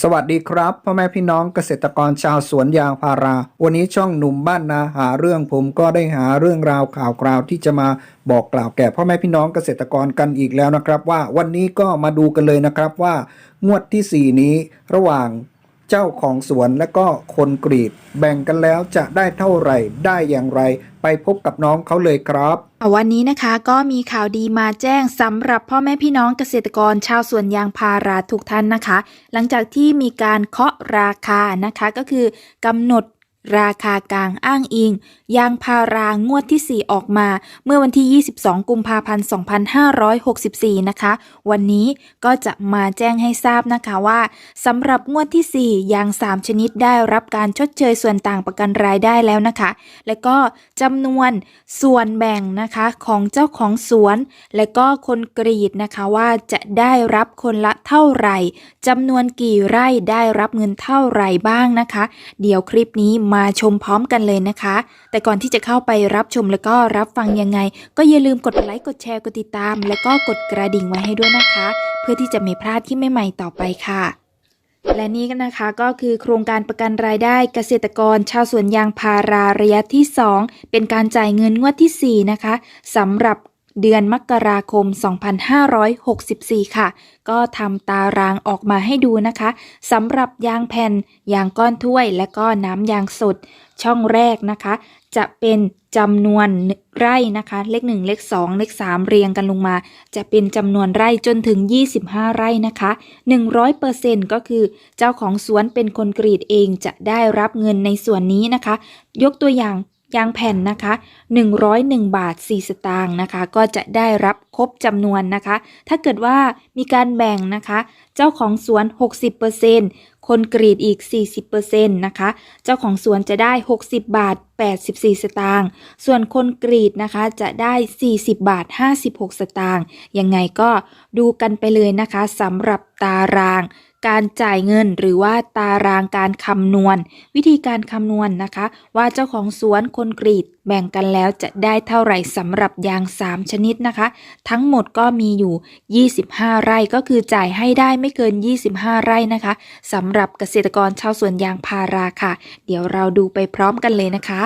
สวัสดีครับพ่อแม่พี่น้องเกษตรกรชาวสวนยางพารา วันนี้ช่องหนุ่มบ้านนาหาเรื่องผมก็ได้หาเรื่องราวข่าวคราวที่จะมาบอกกล่าวแก่พ่อแม่พี่น้องเกษตรกรกันอีกแล้วนะครับ ว่าวันนี้ก็มาดูกันเลยนะครับว่างวดที่ 4 นี้ระหว่าง เจ้าของสวนและก็คนกรีด แบ่งกันแล้วจะได้เท่าไหร่ ได้อย่างไร ไปพบกับน้องเขาเลยครับ วันนี้นะคะก็มีข่าวดีมาแจ้งสำหรับพ่อแม่พี่น้องเกษตรกรชาวสวนยางพาราทุกท่านนะคะ หลังจากที่มีการเคาะราคานะคะก็คือกำหนด ราคากลางอ้างอิง ยางพารางวดที่ 4 ออกมา เมื่อวันที่ 22 กุมภาพันธ์ 2564 นะคะ วันนี้ก็จะมาแจ้งให้ทราบนะคะว่าสำหรับงวดที่ 4 ยาง 3 ชนิดได้รับการชดเชยส่วนต่างประกันรายได้แล้วนะคะ และก็จำนวนส่วนแบ่งนะคะของเจ้าของสวน และก็คนกรีดนะคะว่าจะได้รับคนละเท่าไหร่จำนวนกี่ไร่ได้รับเงินเท่าไหร่บ้างนะคะ เดี๋ยวคลิปนี้มาชมพร้อมกันเลยนะคะ แต่ก่อนที่จะเข้าไปรับชมแล้วก็รับฟังยังไง ก็อย่าลืมกดไลค์กดแชร์กดติดตาม แล้วก็กดกระดิ่งไว้ให้ด้วยนะคะ เพื่อที่จะไม่พลาดที่ใหม่ๆต่อไปค่ะและนี่ก็นะคะก็คือโครงการประกันรายได้เกษตรกร ชาวสวนยางพาราระยะที่ 2 เป็นการจ่ายเงินงวดที่ 4 นะคะสำหรับ เดือนมกราคม 2564 ค่ะ ก็ทำตารางออกมาให้ดูนะคะสำหรับยางแผ่น ยางก้อนถ้วย และก็น้ำยางสด ช่องแรกนะคะ จะเป็นจำนวนไร่นะคะ เลข 1 เลข 2 เลข 3 เรียงกันลงมา จะเป็นจำนวนไร่จนถึง 25 ไร่นะคะ 100%ก็คือเจ้าของสวนเป็นคนกรีดเองจะได้รับเงินในส่วนนี้นะคะ ยกตัวอย่าง ยางแผ่นนะคะ 101 บาท 4 สตางค์นะคะ ก็จะได้รับครบจำนวนนะคะ ถ้าเกิดว่ามีการแบ่งนะคะ เจ้าของสวน 60% คนกรีดอีก 40%นะคะ เจ้าของสวนจะได้ 60 บาท 84 สตางค์ ส่วนคนกรีดนะคะจะได้ 40 บาท 56 สตางค์ ยังไงก็ดูกันไปเลยนะคะสำหรับตารางการจ่ายเงินหรือว่าตารางการคำนวณ วิธีการคำนวณนะคะ ว่าเจ้าของสวนคนกรีดแบ่งกันแล้วจะได้เท่าไหร่สำหรับยาง 3 ชนิดนะคะ ทั้งหมดก็มีอยู่ 25 ไร่ก็คือจ่ายให้ได้ไม่เกิน 25 ไร่นะคะสำำหรับเกษตรกรชาวสวนยางพาราค่ะ เดี๋ยวเราดูไปพร้อมกันเลยนะคะ